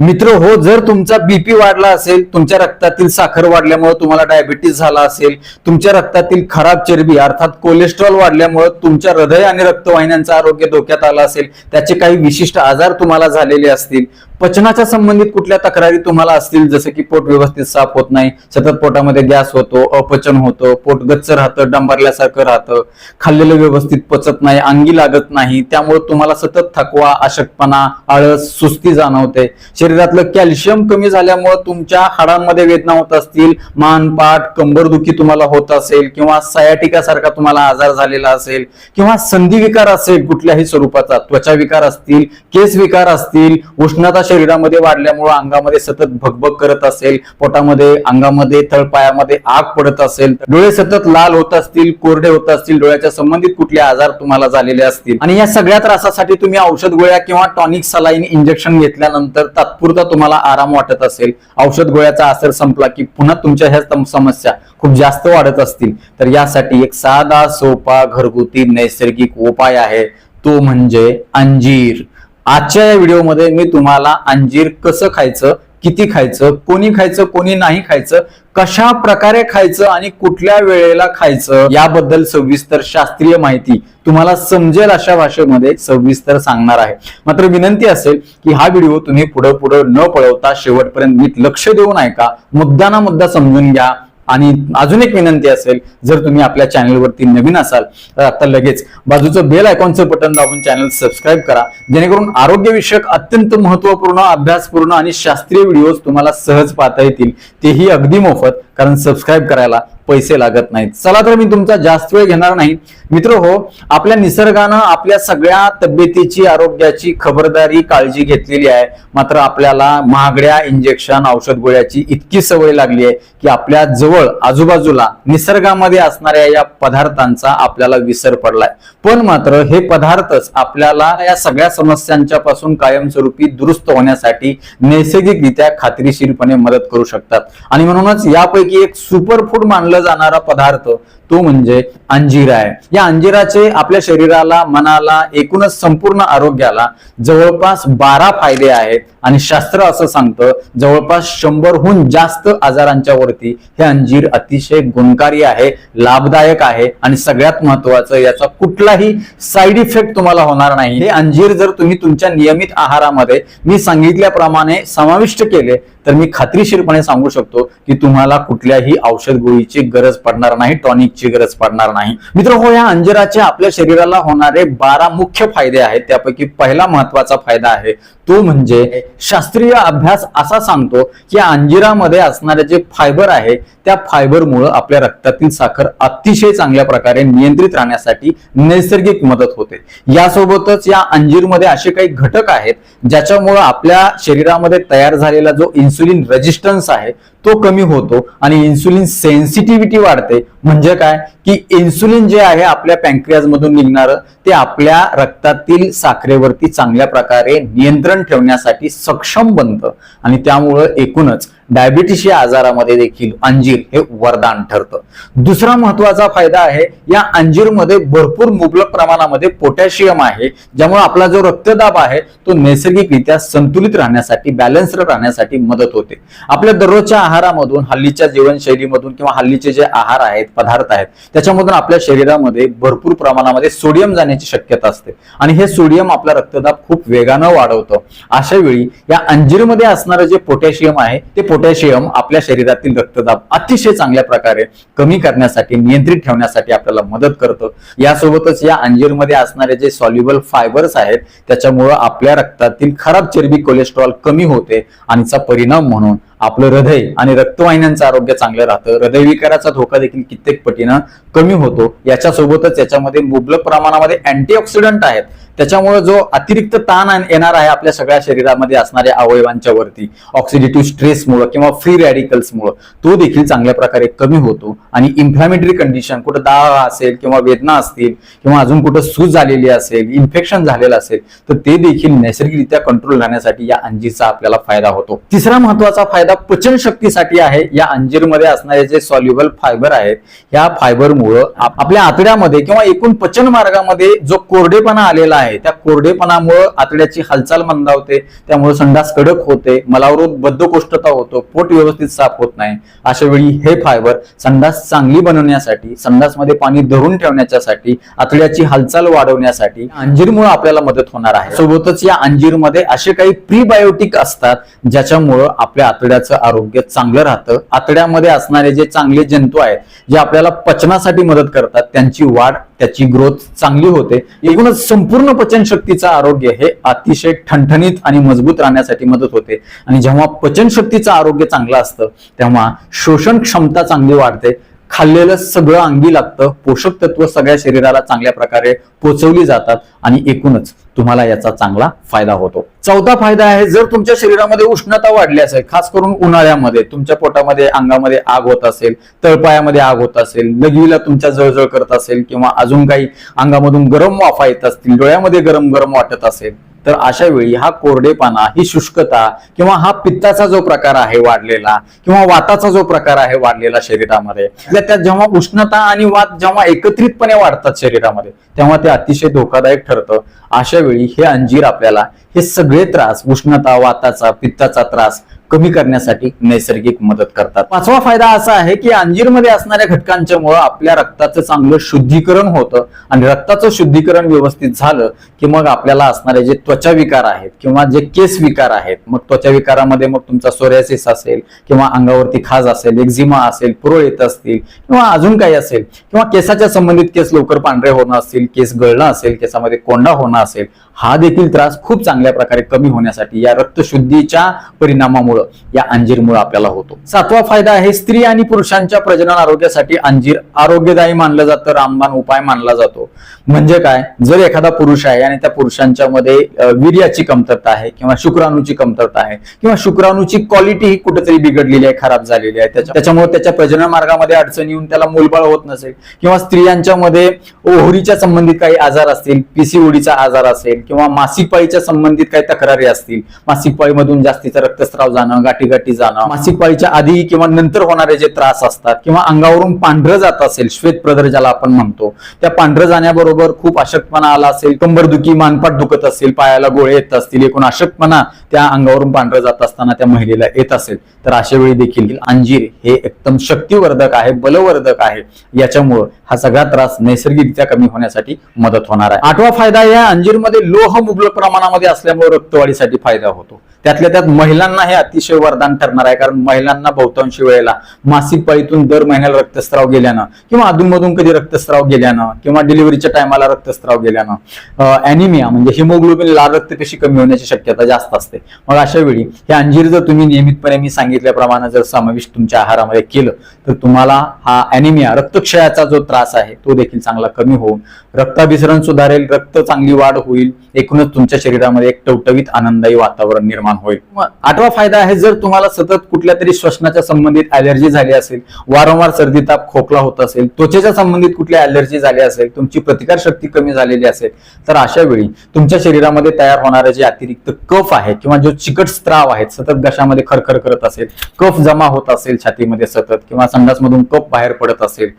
मित्र हो जर तुमचा बीपी वाढला असेल तुमच्या रक्तातील साखर वाढल्यामुळे तुम्हाला डायबिटीस झाला असेल तुमच्या रक्तातील खराब चरबी अर्थात कोलेस्ट्रॉल वाढल्यामुळे तुमच्या हृदय आणि रक्तवाहिन्यांचं आरोग्य धोक्यात आलं असेल त्याचे काही विशिष्ट आजार तुम्हाला झालेले असतील पचनाच्या संबंधित कुठल्या तक्रारी तुम्हाला असतील? जसं की पोट व्यवस्थित साफ होत नाही सतत पोटामध्ये गॅस होतो अपचन होतं पोट गच्च राहतं डांबरल्यासारखं राहतं खाल्लेलं व्यवस्थित पचत नाही अंगी लागत नाही त्यामुळे तुम्हाला सतत थकवा अशक्तपणा आळस सुस्ती जाणवते. शरीरातलं कॅल्शियम कमी झाल्यामुळे तुमच्या हाडांमध्ये वेदना होत असतील मान पाठ कंबरदुखी तुम्हाला होत असेल किंवा सयाटिका सारखा तुम्हाला आजार झालेला असेल किंवा संधी विकार असेल कुठल्याही स्वरूपाचा त्वचा विकार असतील केस विकार असतील उष्णता शरीरामध्ये वाढल्यामुळे अंगामध्ये सतत भगभग करत असेल पोटामध्ये अंगामध्ये तळपायामध्ये आग पडत असेल डोळे सतत लाल होत असतील कोरडे होत असतील डोळ्याच्या संबंधित कुठले आजार तुम्हाला झालेले असतील. आणि या सगळ्या त्रासासाठी तुम्ही औषध गोळ्या किंवा टॉनिक सलाईन इंजेक्शन घेतल्यानंतर तात्पुरता तुम्हाला आराम वाटत असेल. औषध गोळ्याचा असर संपला की पुन्हा तुमच्या ह्या समस्या खूप जास्त वाढत असतील. तर यासाठी एक साधा सोपा घरगुती नैसर्गिक उपाय आहे. तो म्हणजे अंजीर. आजच्या या व्हिडिओमध्ये मी तुम्हाला अंजीर कसं खायचं किती खायचं कोणी खायचं कोणी नाही खायचं कशा प्रकारे खायचं आणि कुठल्या वेळेला खायचं याबद्दल सविस्तर शास्त्रीय माहिती तुम्हाला समजेल अशा भाषेमध्ये सविस्तर सांगणार आहे. मात्र विनंती असेल की हा व्हिडिओ तुम्ही पुढे पुढे न पळवता शेवटपर्यंत नीट लक्ष देऊन ऐका मुद्दा ना मुद्दा समजून घ्या आणि अजून एक विनंती असेल जर तुम्ही आपल्या चॅनलवरती नवीन असाल तर आता लगेच बाजूचं बेल आयकॉनचं बटन दाबून चॅनल सबस्क्राईब करा. जेणेकरून आरोग्यविषयक अत्यंत महत्त्वपूर्ण अभ्यासपूर्ण आणि शास्त्रीय व्हिडिओज तुम्हाला सहज पाहता येतील. तेही अगदी मोफत कारण सबस्क्राईब करायला पैसे लागत नाहीत. चला तर मी तुमचा जास्त वेळ घेणार नाही. मित्र हो आपल्या निसर्गानं आपल्या सगळ्या तब्येतीची आरोग्याची खबरदारी काळजी घेतलेली आहे. मात्र आपल्याला महागड्या इंजेक्शन औषध गोळ्याची इतकी सवय लागली आहे की आपल्या जवळ आजूबाजूला निसर्गामध्ये असणाऱ्या या पदार्थांचा आपल्याला विसर पडलाय. पण मात्र हे पदार्थच आपल्याला या सगळ्या समस्यांच्या पासून कायमस्वरूपी दुरुस्त होण्यासाठी नैसर्गिकरित्या खात्रीशीरपणे मदत करू शकतात. आणि म्हणूनच यापैकी एक सुपर फूड मानलं जाणारा पदार्थ. तो म्हणजे अंजीर आहे. या अंजिराचे आपल्या शरीराला मनाला एकूणच संपूर्ण आरोग्याला जवळपास बारा फायदे आहेत. आणि शास्त्र असं सांगतं जवळपास शंभरहून जास्त आजारांच्या वरती हे अंजीर अतिशय गुणकारी आहे लाभदायक आहे आणि सगळ्यात महत्वाचं याचा कुठलाही साईड इफेक्ट तुम्हाला होणार नाही. हे अंजीर जर तुम्ही तुमच्या नियमित आहारामध्ये मी सांगितल्याप्रमाणे समाविष्ट केले तर मी खात्रीशीरपणे सांगू शकतो की तुम्हाला कुठल्याही औषध गोळीची गरज पडणार नाही टॉनिक टॉनिकची गरज पडणार नाही. मित्र हो या अंजिराचे आपल्या शरीराला होणारे बारा मुख्य फायदे आहेत. त्यापैकी पहिला महत्त्वाचा फायदा आहे. तो म्हणजे शास्त्रीय अभ्यास असा सांगतो की अंजिरामध्ये असणारे जे फायबर आहे त्या फायबरमुळे आपल्या रक्तातील साखर अतिशय चांगल्या प्रकारे नियंत्रित राहण्यासाठी नैसर्गिक मदत होते. यासोबतच या अंजीरमध्ये असे काही घटक आहेत ज्याच्यामुळे आपल्या शरीरामध्ये तयार झालेला जो इन्सुलिन रेजिस्टन्स आहे तो कमी होतो आणि इन्सुलिन सेन्सिटिव्हिटी वाढते. म्हणजे काय? की इन्सुलिन जे आहे आपल्या पॅन्क्रियाज मधून निघणारं ते आपल्या रक्तातील साखरेवरती चांगल्या प्रकारे नियंत्रण ठेवण्यासाठी सक्षम बनतं. आणि त्यामुळं एकूणच डायबिटीस या आजारामध्ये देखील अंजीर हे वरदान ठरतं. दुसरा महत्त्वाचा फायदा आहे या अंजीरमध्ये भरपूर मुबलक प्रमाणामध्ये पोटॅशियम आहे ज्यामुळे आपला जो रक्तदाब आहे तो नैसर्गिकरित्या संतुलित राहण्यासाठी बॅलन्स्ड राहण्यासाठी मदत होते. आपल्या दररोजच्या आहारामधून हल्लीच्या जीवनशैलीमधून किंवा हल्लीचे जे आहार आहेत पदार्थ आहेत त्याच्यामधून आपल्या शरीरामध्ये भरपूर प्रमाणामध्ये सोडियम जाण्याची शक्यता असते. आणि हे सोडियम आपला रक्तदाब खूप वेगानं वाढवतं. अशा वेळी या अंजीरमध्ये असणारं जे पोटॅशियम आहे ते पोटॅशियम आपल्या शरीरातील रक्तदाब अतिशय चांगल्या प्रकारे कमी करण्यासाठी नियंत्रित ठेवण्यासाठी आपल्याला मदत करतं. यासोबतच या अंजीरमध्ये असणारे जे सॉल्युबल फायबर्स आहेत त्याच्यामुळं आपल्या रक्तातील खराब चरबी कोलेस्ट्रॉल कमी होते आणि चा परिणाम म्हणून. आपलं हृदय आणि रक्तवाहिन्यांचं आरोग्य चांगलं राहतं. हृदयविकाराचा धोका देखील कित्येक पटीनं कमी होतो. याच्यासोबतच याच्यामध्ये मुबलक प्रमाणामध्ये अँटीऑक्सिडंट आहेत. त्याच्यामुळे जो अतिरिक्त ताण येणार आहे आपल्या सगळ्या शरीरामध्ये असणाऱ्या अवयवांच्या वरती ऑक्सिडेटिव्ह स्ट्रेसमुळे किंवा फ्री रॅडिकल्समुळे तो देखील चांगल्या प्रकारे कमी होतो. आणि इन्फ्लॅमेटरी कंडिशन कुठं दाह असेल किंवा वेदना असतील किंवा अजून कुठं सूज झालेली असेल इन्फेक्शन झालेलं असेल तर ते देखील नैसर्गिकरित्या कंट्रोल राहण्यासाठी या अंजीरचा आपल्याला फायदा होतो. तिसरा महत्त्वाचा फायदा पचन शक्तीसाठी आहे. या अंजीरमध्ये असणारे जे सॉल्युबल फायबर आहेत या फायबरमुळं आप- आपल्या आतड्यामध्ये किंवा एकूण पचन मार्गामध्ये जो कोरडेपणा आलेला आहे आहे. त्या कोरडेपणामुळे आतड्याची हालचाल मंदावते त्यामुळे संडास कडक होते मलावरून बद्धकोष्ठता होतो पोट व्यवस्थित साफ होत नाही. अशा वेळी हे फायबर संडास चांगली बनवण्यासाठी संडासमध्ये पाणी धरून ठेवण्याच्यासाठी आतड्याची हालचाल वाढवण्यासाठी अंजीरमुळे आपल्याला मदत होणार आहे. सोबतच या अंजीरमध्ये असे काही प्रीबायोटिक असतात ज्याच्यामुळं आपल्या आतड्याचं आरोग्य चांगलं राहतं. आतड्यामध्ये असणारे जे चांगले जंतू आहेत जे आपल्याला पचनासाठी मदत करतात त्यांची वाढ त्याची ग्रोथ चांगली होते. एकूणच संपूर्ण पचनशक्तीचं आरोग्य हे अतिशय ठणठणीत आणि मजबूत राहण्यासाठी मदत होते. आणि जेव्हा पचनशक्तीचं आरोग्य चांगलं असतं तेव्हा शोषण क्षमता चांगली वाढते. खाल्लेलं सगळं अंगी लागतं. पोषक तत्व सगळ्या शरीराला चांगल्या प्रकारे पोचवली जातात. आणि एकूणच तुम्हाला याचा चांगला फायदा होतो. चौथा फायदा आहे जर तुमच्या शरीरामध्ये उष्णता वाढली असेल खास करून उन्हाळ्यामध्ये तुमच्या पोटामध्ये अंगामध्ये आग होत असेल तळपायामध्ये आग होत असेल लघवीला तुमच्या जळजळ करत असेल किंवा अजून काही अंगामधून गरम वाफा येत असतील डोळ्यामध्ये गरम गरम वाटत असेल तर अशा वेळी हा कोरडेपणा ही शुष्कता किंवा हा पित्ताचा जो प्रकार आहे वाढलेला किंवा वाताचा जो प्रकार आहे वाढलेला शरीरामध्ये त्या- त्यात जेव्हा उष्णता आणि वात जेव्हा एकत्रितपणे वाढतात शरीरामध्ये तेव्हा ते अतिशय धोकादायक ठरतं. अशा वेळी हे अंजीर आपल्याला हे सगळं त्रास उष्णता वाताचा पित्ताचा त्रास कमी करण्यासाठी नैसर्गिक मदत करतात. पाचवा फायदा असा आहे की अंजीरमध्ये असणाऱ्या घटकांच्या मुळे आपल्या रक्ताचं चांगलं शुद्धीकरण होतं आणि रक्ताचं शुद्धीकरण व्यवस्थित झालं की मग आपल्याला असणारे जे त्वचा विकार आहेत किंवा जे केस विकार आहेत मग त्वचा विकारामध्ये मग तुमचा सोरियासिस असेल किंवा अंगावरती खाज असेल एक्झिमा असेल पुरळ येत असतील किंवा अजून काही असेल किंवा केसाच्या संबंधित केस लवकर पांढरे होणं असतील केस गळणं असेल केसामध्ये कोंडा होणं असेल हा देखील त्रास खूप चांगल्या प्रकारे कमी होण्यासाठी या रक्तशुद्धीच्या परिणामामुळे या अंजीरमुळे आपल्याला होतो. सातवा फायदा आहे स्त्री आणि पुरुषांच्या प्रजनन आरोग्यासाठी अंजीर आरोग्यदायी मानलं जातं रामबाण उपाय मानला जातो. म्हणजे काय? जर एखादा पुरुष आहे आणि त्या पुरुषांच्या मध्ये वीर्याची कमतरता आहे किंवा शुक्राणूची कमतरता आहे किंवा शुक्राणूची क्वालिटी ही कुठेतरी बिघडलेली आहे खराब झालेली आहे त्याच्यामुळे त्याच्या प्रजनन मार्गामध्ये अडचण येऊन त्याला मूलबाळ होत नसेल किंवा स्त्रियांच्या मध्ये ओहरीच्या संबंधित काही आजार असतील पीसीओडीचा आजार असेल किंवा मासिक पाळीच्या संबंधित काही तक्रारी असतील मासिक पाळीमधून जास्तीचा रक्तस्राव जाणं गाठी गाठी जाणं मासिक पाळीच्या आधी किंवा नंतर होणारे जे त्रास असतात किंवा अंगावरून पांढरं जात असेल श्वेत प्रदर ज्याला आपण म्हणतो त्या पांढरं जाण्याबरोबर खूप अशक्तपणा आला असेल कंबरदुखी मानपाट दुखत असेल पायाला गोळे येत असतील एकूण अशक्तपणा त्या अंगावरून पांढरं जात असताना त्या महिलेला येत असेल. तर अशा वेळी देखील अंजीर हे एकदम शक्तिवर्धक आहे बलवर्धक आहे. याच्यामुळं हा सगळा त्रास नैसर्गिकरित्या कमी होण्यासाठी मदत होणार आहे. आठवा फायदा या अंजीरमध्ये लोह मुबलक प्रमाणामध्ये असल्यामुळे रक्तवाढीसाठी फायदा होतो. त्यातल्या त्यात महिलांना हे अतिशय वरदान ठरणार आहे. कारण महिलांना बहुतांशी वेळेला मासिक पाळीतून दर महिन्याला रक्तस्राव गेल्यानं किंवा अधूनमधून कधी रक्तस्राव गेल्यानं किंवा डिलिव्हरीच्या टायमाला रक्तस्राव गेल्यानं अॅनिमिया म्हणजे हिमोग्लोबिन लाल रक्तपेशी कमी होण्याची शक्यता जास्त असते. मग अशा वेळी हे अंजीर जर तुम्ही नियमितपणे मी सांगितल्याप्रमाणे जर समाविष्ट तुमच्या आहारामध्ये केलं तर तुम्हाला हा अॅनिमिया रक्तक्षयाचा जो त्रास आहे तो देखील चांगला कमी होऊन रक्ताभिसरण सुधारेल रक्त चांगली वाढ होईल. एकूणच तुमच्या शरीरामध्ये एक टवटवीत आनंदायी वातावरण निर्माण होईल. मग आठवा फायदा आहे जर तुम्हाला सतत कुठल्या तरी श्वसनाच्या संबंधित अलर्जी झाली असेल वारंवार सर्दी ताप खोकला होत असेल त्वचेच्या संबंधित कुठल्या अलर्जी झाली असेल तुमची प्रतिकार शक्ती कमी झालेली असेल तर अशा वेळी तुमच्या शरीरामध्ये तयार होणारे जे अतिरिक्त कफ आहे किंवा जो चिकट स्त्राव आहेत सतत घशामध्ये खरखर करत असेल कफ जमा होत असेल छातीमध्ये सतत किंवा संडासमधून कफ बाहेर पडत असेल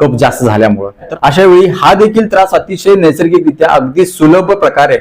कफ जास्त झाल्यामुळं तर अशा वेळी हा देखील त्रास अतिशय नैसर्गिकरित्या अगदी सुलभ प्रकारे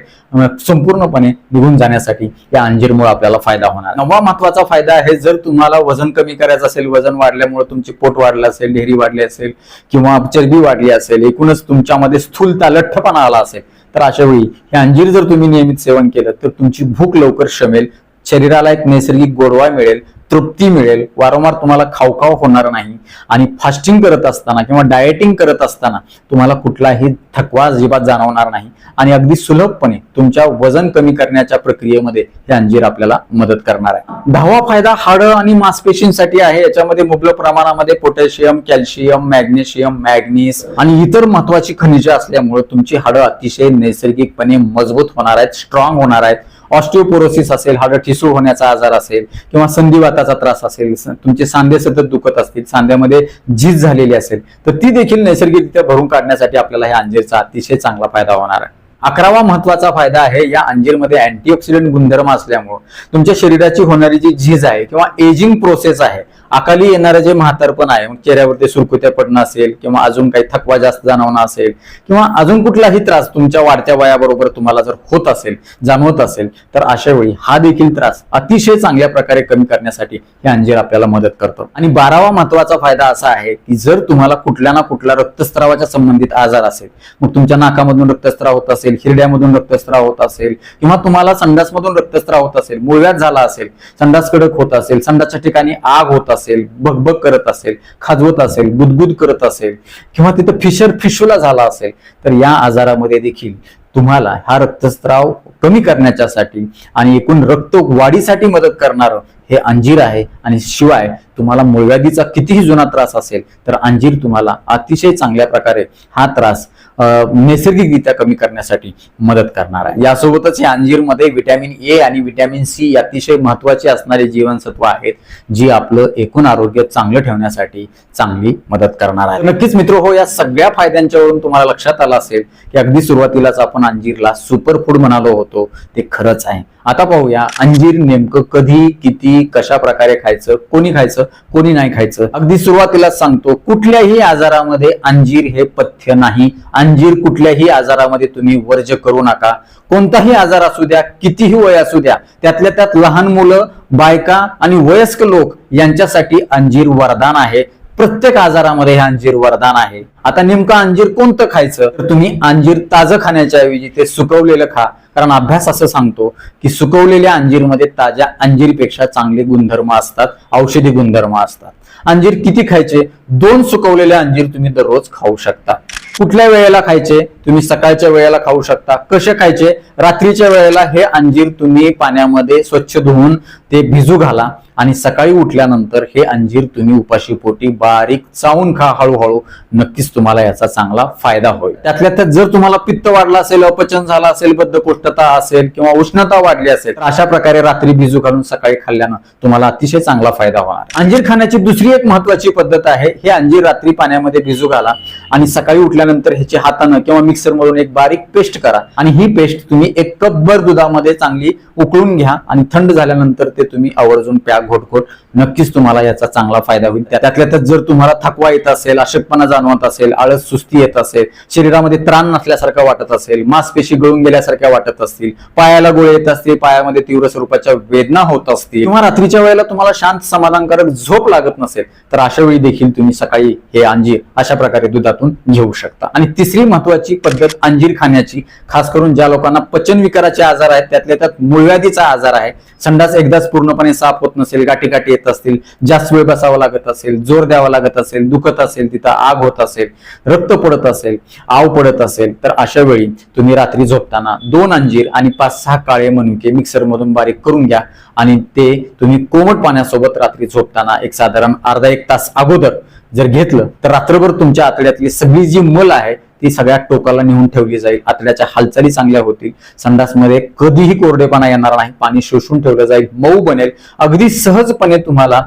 संपूर्णपणे निघून जाण्यासाठी या अंजीरमुळे आपल्याला फायदा होणार. नववा महत्त्वाचा फायदा आहे जर तुम्हाला वजन कमी करायचं असेल वजन वाढल्यामुळे तुमची पोट वाढलं असेल ढेरी वाढली असेल किंवा चरबी वाढली असेल एकूणच तुमच्यामध्ये स्थूलता लठ्ठपणा आला असेल तर अशा वेळी हे अंजीर जर तुम्ही नियमित सेवन केलं तर तुमची भूक लवकर शमेल शरीराला एक नैसर्गिक गोडवा मिळेल तृप्ती मिळेल. वारंवार तुम्हाला खावखाव होणार नाही. आणि फास्टिंग करत असताना किंवा डायटिंग करत असताना तुम्हाला कुठलाही थकवा अजिबात जाणवणार नाही. आणि अगदी सुलभपणे तुमच्या वजन कमी करण्याच्या प्रक्रियेमध्ये हे अंजीर आपल्याला मदत करणार आहे. दहावा फायदा हाडं आणि मांसपेशींसाठी आहे. याच्यामध्ये मुबलक प्रमाणामध्ये पोटॅशियम कॅल्शियम मॅग्नेशियम मॅग्नीस आणि इतर महत्वाची खनिजे असल्यामुळे तुमची हाडं अतिशय नैसर्गिकपणे मजबूत होणार आहेत स्ट्रॉंग होणार आहेत. ऑस्टिओपोरोसिस असेल हाडं ठिसूळ होण्याचा आजार असेल किंवा संधिवाताचा त्रास असेल तुमचे सांधे सतत दुखत असतील सांध्यामध्ये झीज झालेली असेल तर ती देखील नैसर्गिकरित्या भरून काढण्यासाठी आपल्याला ह्या अंजीरचा अतिशय चांगला फायदा होणार आहे. अकरावा महत्त्वाचा फायदा आहे या अंजीरमध्ये अँटीऑक्सिडंट गुणधर्म असल्यामुळे तुमच्या शरीराची होणारी जी झीज आहे किंवा एजिंग प्रोसेस आहे अकाली येणारं जे म्हातारपण आहे मग चेहऱ्यावरती सुरकुत्या पडणं असेल किंवा अजून काही थकवा जास्त जाणवणं असेल किंवा अजून कुठलाही त्रास तुमच्या वाढत्या वयाबरोबर तुम्हाला जर होत असेल जाणवत असेल तर अशा वेळी हा देखील त्रास अतिशय चांगल्या प्रकारे कमी करण्यासाठी हे अंजीर आपल्याला मदत करतं. आणि बारावा महत्त्वाचा फायदा असा आहे की जर तुम्हाला कुठल्या ना कुठल्या रक्तस्त्रावाच्या संबंधित आजार असेल मग तुमच्या नाकामधून रक्तस्त्राव होत असेल हिरड्यामधून रक्तस्त्राव होत असेल किंवा तुम्हाला संडासमधून रक्तस्त्राव होत असेल मुळव्यात झाला असेल संडास कडक होत असेल संडासच्या ठिकाणी आग होत असेल भगभग करत असेल खाजवत असेल गुदगुद करत असेल किंवा तिथं फिशर फिशुला झाला असेल तर या आजारामध्ये देखील तुम्हाला हा रक्तस्त्राव कमी करण्याच्यासाठी आणि एकूण रक्त वाढीसाठी मदत करणारं हे अंजीर आहे आणि शिवाय तुम्हाला मूळव्याधीचा कितीही जुना त्रास असेल तर अंजीर तुम्हाला अतिशय चांगल्या प्रकारे हा त्रास नैसर्गिकरित्या कमी करण्यासाठी मदत करणार आहे. यासोबतच या अंजीरमध्ये व्हिटॅमिन ए आणि व्हिटॅमिन सी अतिशय महत्त्वाचे असणारे जीवनसत्व आहेत जी आपलं एकूण आरोग्य चांगलं ठेवण्यासाठी चांगली मदत करणार आहे. नक्कीच मित्र हो या सगळ्या फायद्यांच्यावरून तुम्हाला लक्षात आलं असेल की अगदी सुरुवातीलाच आपण अंजीरला सुपर फूड म्हणालो होतो ते खरंच आहे. आता पाहूया अंजीर नेमकं कधी किती कशा प्रकारे खायचं कोणी खायचं कोणी नाही खायचं. अगदी सुरुवातीला सांगतो कुठल्याही आजारामध्ये अंजीर हे पथ्य नाही. अंजीर कुठल्याही आजारामध्ये तुम्ही वर्ज करू नका. कोणताही आजार असू द्या कितीही वय असू द्या त्यातल्या त्यात लहान मुलं बायका आणि वयस्क लोक यांच्यासाठी अंजीर वरदान आहे. प्रत्येक आजारामध्ये हे अंजीर वरदान आहे. आता नेमकं अंजीर कोणतं खायचं? तर तुम्ही अंजीर ताजं खाण्याच्या ऐवजी ते सुकवलेलं खा. कारण अभ्यास असं सांगतो की सुकवलेल्या अंजीरमध्ये ताज्या अंजीरपेक्षा चांगले गुणधर्म असतात औषधी गुणधर्म असतात. अंजीर किती खायचे? दोन सुकवलेले अंजीर तुम्ही दररोज खाऊ शकता. कुठल्या वेळेला खायचे? तुम्ही सकाळच्या वेळेला खाऊ शकता. कसे खायचे? रात्रीच्या वेळेला हे अंजीर तुम्ही पाण्यामध्ये स्वच्छ धुवून ते भिजू घाला. आणि सकाळी उठल्यानंतर हे अंजीर तुम्ही उपाशी पोटी बारीक चावून खा हळूहळू. नक्कीच तुम्हाला याचा चांगला फायदा होईल. त्यातल्या त्यात जर तुम्हाला पित्त वाढला असेल अपचन झालं असेल बद्धकोष्ठता असेल किंवा उष्णता वाढली असेल तर अशा प्रकारे रात्री भिजू घालून सकाळी खाल्ल्यानं तुम्हाला अतिशय चांगला फायदा होणार. अंजीर खाण्याची दुसरी एक महत्वाची पद्धत आहे हे अंजीर रात्री पाण्यामध्ये भिजू घाला आणि सकाळी उठल्यानंतर ह्याची हातानं किंवा मिक्सर मधून एक बारीक पेस्ट करा आणि ही पेस्ट तुम्ही एक कपभर दुधामध्ये चांगली उकळून घ्या आणि थंड झाल्यानंतर ते तुम्ही आवर्जून प्या घोटघोट नक्कीच तुम्हाला याचा चांगला फायदा होईल. त्यातल्या त्यात जर तुम्हाला थकवा येत असेल अशक्तपणा जाणवत असेल आळस सुस्ती येत असेल शरीरामध्ये त्राण नसल्यासारखं वाटत असेल मांसपेशी गळून गेल्यासारख्या वाटत असतील पायाला गोळे येत असतील पायामध्ये तीव्र स्वरूपाच्या वेदना होत असतील किंवा रात्रीच्या वेळेला तुम्हाला शांत समाधानकारक झोप लागत नसेल तर अशा वेळी देखील तुम्ही सकाळी हे अंजीर अशा प्रकारे दुधातून घेऊ शकता. आणि तिसरी महत्वाची पद्धत अंजीर खाण्याची खास करून ज्या लोकांना पचन विकाराचे आजार आहेत त्यातल्या त्यात मूळव्याधीचा आजार आहे संडास एकदाच पूर्णपणे साफ होत नसेल गाठी गाठी येत असतील जास्त वेळ बसावं लागत असेल जोर द्यावा लागत असेल दुखत असेल तिथं आग होत असेल रक्त पडत असेल आव पडत असेल तर अशा वेळी तुम्ही रात्री झोपताना दोन अंजीर आणि पाच सहा काळे मनुके मिक्सर मधून बारीक करून घ्या आणि ते तुम्ही कोमट पाण्यासोबत रात्री झोपताना एक साधारण अर्धा एक तास अगोदर जर घेतलं तर रात्रभर तुमच्या आतड्यातली सगळी जी मल आहे ती सगळ्या टोकाला नेऊन ठेवली जाईल. आतड्याच्या हालचाली चांगल्या होतील. संडासमध्ये कधीही कोरडेपणा येणार नाही. पाणी शोषून ठेवलं जाईल. मऊ बनेल. अगदी सहजपणे तुम्हाला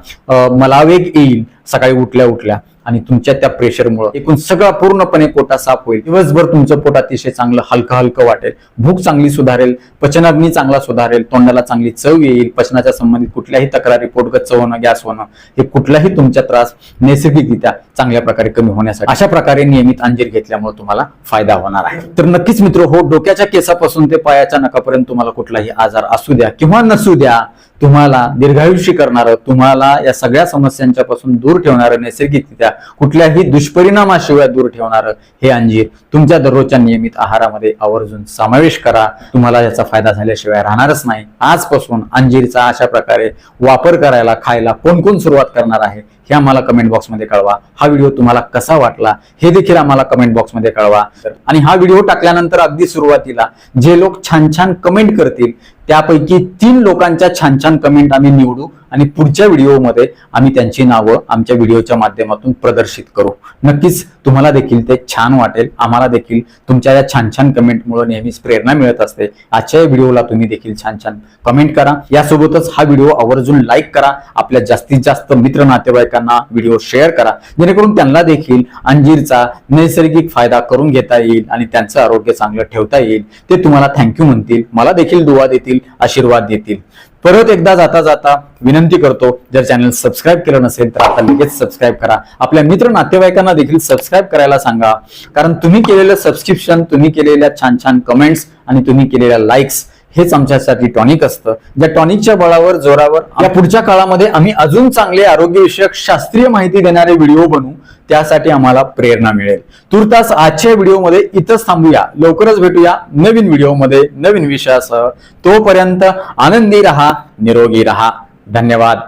मलावेग येईल. सकाळी उठल्या उठल्या आणि तुमच्या त्या प्रेशरमुळे एकूण सगळं पूर्णपणे पोटा साफ होईल. दिवसभर तुमचं पोट अतिशय चांगलं हलकं हलकं वाटेल. भूक चांगली सुधारेल पचनाग्नी चांगला सुधारेल तोंडाला चांगली चव येईल पचनाच्या संबंधित कुठल्याही तक्रारी पोटगच्च होणं गॅस होणं हे कुठलाही तुमचा त्रास नैसर्गिकरित्या चांगल्या प्रकारे कमी होण्यासाठी. अशा प्रकारे नियमित अंजीर घेतल्यामुळे तुम्हाला फायदा होणार आहे. तर नक्कीच मित्र हो डोक्याच्या केसापासून ते पायाच्या नकापर्यंत तुम्हाला कुठलाही आजार असू द्या किंवा नसू द्या तुम्हाला दीर्घायुष्य करणारं तुम्हाला या सगळ्या समस्यांच्या पासून दूर ठेवणारं नैसर्गिकरित्या कुठल्याही दुष्परिणामाशिवाय दूर ठेवणारं हे अंजीर तुमच्या दररोजच्या नियमित आहारामध्ये आवर्जून समावेश करा. तुम्हाला याचा फायदा झाल्याशिवाय राहणारच नाही. आजपासून अंजीरचा अशा प्रकारे वापर करायला खायला कोण कोण सुरुवात करणार आहे? हे आम्हाला कमेंट बॉक्समध्ये कळवा. हा व्हिडिओ तुम्हाला कसा वाटला हे देखील आम्हाला कमेंट बॉक्समध्ये कळवा. आणि हा व्हिडिओ टाकल्यानंतर अगदी सुरुवातीला जे लोक छान छान कमेंट करतील त्यापैकी तीन लोकांच्या छान छान कमेंट आम्ही निवडू. आणि पुढच्या व्हिडिओमध्ये आम्ही त्यांची नावं आमच्या व्हिडिओच्या माध्यमातून प्रदर्शित करू. नक्कीच तुम्हाला देखील ते छान वाटेल. आम्हाला देखील तुमच्या या छान छान कमेंटमुळे नेहमीच प्रेरणा मिळत असते. आजच्या या व्हिडिओला तुम्ही देखील छान छान कमेंट करा. यासोबतच हा व्हिडिओ आवर्जून लाईक करा. आपल्या जास्तीत जास्त मित्र नातेवाईकांना व्हिडिओ शेअर करा. जेणेकरून त्यांना देखील अंजीरचा नैसर्गिक फायदा करून घेता येईल आणि त्यांचं आरोग्य चांगलं ठेवता येईल. ते तुम्हाला थँक्यू म्हणतील. मला देखील दुवा देतील आशीर्वाद देतील. परत एकदा जाता जाता विनंती करतो जर चॅनल सबस्क्राईब केलं नसेल तर आता लगेच सबस्क्राईब करा. आपल्या मित्र नातेवाईकांना देखील सबस्क्राईब करायला सांगा. कारण तुम्ही केलेलं सबस्क्रिप्शन तुम्ही केलेल्या छान छान कमेंट्स आणि तुम्ही केलेल्या लाईक्स हेच आमच्यासाठी टॉनिक असतं. ज्या टॉनिकच्या बळावर जोरावर या पुढच्या काळामध्ये आम्ही अजून चांगले आरोग्यविषयक शास्त्रीय माहिती देणारे व्हिडिओ बनवू त्यासाठी आम्हाला प्रेरणा मिळेल. तुर्तास आजच्या व्हिडिओमध्ये इथंच थांबूया. लवकरच भेटूया नवीन व्हिडिओमध्ये नवीन विषयासह. तोपर्यंत आनंदी रहा निरोगी रहा. धन्यवाद.